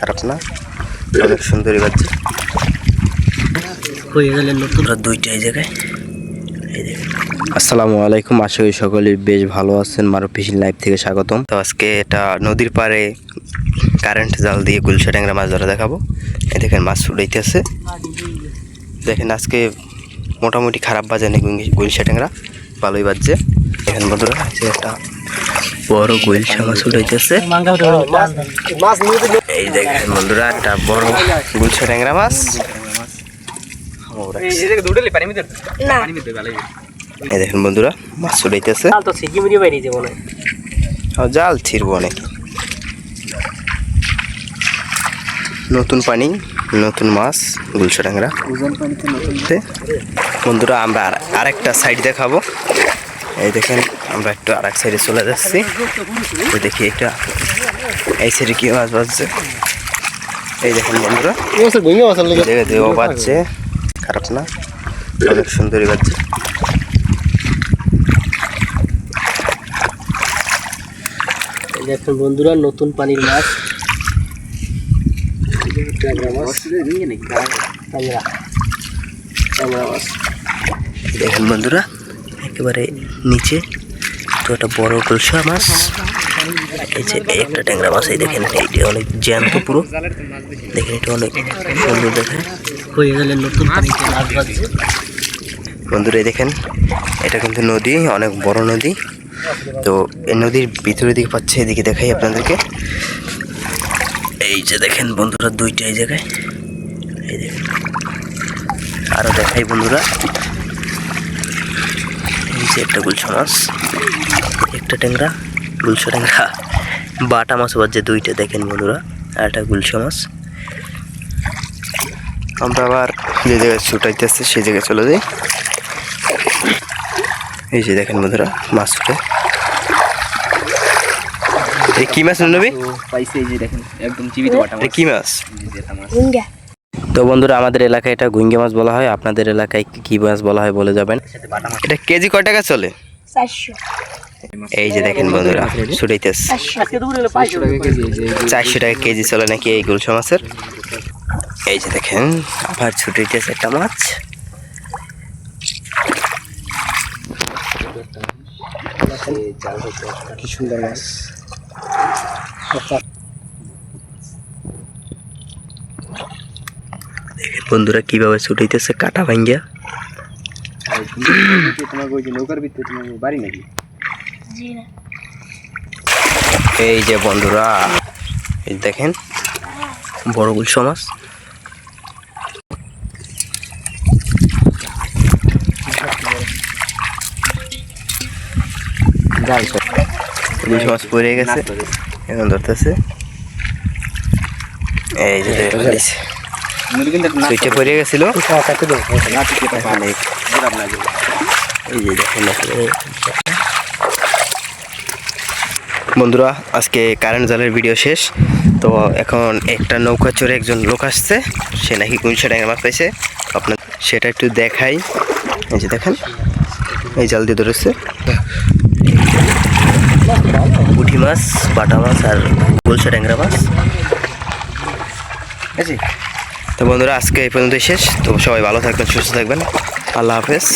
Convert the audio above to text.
খারাপ না। অনেক সুন্দরী বাচ্চা। হয়ে নতুন। দুইটা এই জায়গায়। আসসালামু আলাইকুম আশা করি সকলেই বেশ ভালো আছেন। মারু ফিশিং লাইভ থেকে স্বাগতম। তো আজকে এটা নদীর পাড়ে কারেন্ট জাল দিয়ে গুলশা ট্যাংরা মাছ ধরা দেখাবো। এই দেখেন মাছ উড়াইতেছে দেখেন আজকে মোটামুটি খারাপ বাজে না গুলশা ট্যাংরা। ভালোই বাজছে। দেখেন বন্ধুরা একটা বড় গুলশা মাছ উড়াইতেছে। এই দেখেন বন্ধুরা একটা বড় গুলশা ট্যাংরা মাছ। এই দেখেন বন্ধুরা মাছ উড়াইতেছে। জাল ছিড়বো অনেক। নতুন পানি নতুন মাছ গুলশা ট্যাংরা। বন্ধুরা আমরা আর- আরেকটা সাইড দেখাবো। এই দেখেন আমরা একটু আরেক সাইডে চলে যাচ্ছি। দেখি এটা এই সাইডে কি মাছ বাজছে? এই দেখেন বন্ধুরা। দেখে দেও বাজছে। খারাপ না। অনেক সুন্দরী বাজছে। এই দেখুন বন্ধুরা নতুন পানির মাছ। দেখেন বন্ধুরা একেবারে নিচে। তো একটা বড় গুলশা মাছ। এই যে একটা ট্যাংরা মাছ, এই দেখেন এইটা অনেক জ্যান্ত পুরো। দেখেন, এটা অনেক সুন্দর দেখেন। হয়ে গেলেন নতুন বন্ধুরা দেখেন, এটা কিন্তু নদী, অনেক বড় নদী। তো এই নদীর ভিতরের দিকে পাচ্ছে, এদিকে দেখাই আপনাদেরকে। এই যে দেখেন, বন্ধুরা, দুইটা এই জায়গায়। এই দেখেন আরও দেখাই বন্ধুরা। এই যে একটা গুলছ মাছ, একটা ট্যাংরা। গুলশা ট্যাংরা বাটা মাছ বাজছে দুইটা দেখেন বন্ধুরা আর একটা গুলশা মাছ। আমরা আবার যে জায়গায় ছুটাইতেছে সেই জায়গায় চলে যাই। এই যে দেখেন বন্ধুরা মাছ ছুটে। এই কি মাছ নবী? পাইছে এই যে দেখেন একদম জীবিত বাটা এটা কি মাছ? তো বন্ধুরা আমাদের এলাকায় এটা গুইঙ্গে মাছ বলা হয়। আপনাদের এলাকায় কি- মাছ বলা হয় বলে যাবেন? বাটা এটা কেজি কয় টাকা চলে? চারশো। এই যে দেখেন বন্ধুরা ছুটাইতেছে চারশো টাকা কেজি চলে নাকি এই গুলশা মাছের? এই যে দেখেন আবার ছুটাইতেছে একটা মাছ। কি সুন্দর মাছ। দেখেন বন্ধুরা কীভাবে ছুটাইতেছে কাটা ভাঙ্গিয়া? তোমার ওই যে নৌকার ভিতরে তোমার বাড়ি নাকি? এই যে বন্ধুরা এই দেখেন বড় গুলশা মাছ পড়ে গেছে এখন ধরতেছে। এই যে সুইচে পড়ে গেছিল। এই যে দেখেন। বন্ধুরা, আজকে কারেন্ট জালের ভিডিও শেষ। তো এখন একটা নৌকা চড়ে একজন লোক আসছে। সে নাকি গুলশা ট্যাংরা মাছ পাইছে আপনার সেটা একটু দেখাই। এই যে দেখেন, এই জাল দিয়ে ধরেছে। পুঁটি মাছ, বাটা মাছ আর গুলশা ট্যাংরা মাছ। আছে তো বন্ধুরা, আজকে এই পর্যন্তই শেষ। তো সবাই ভালো থাকবেন, সুস্থ থাকবেন। আল্লাহ হাফেজ।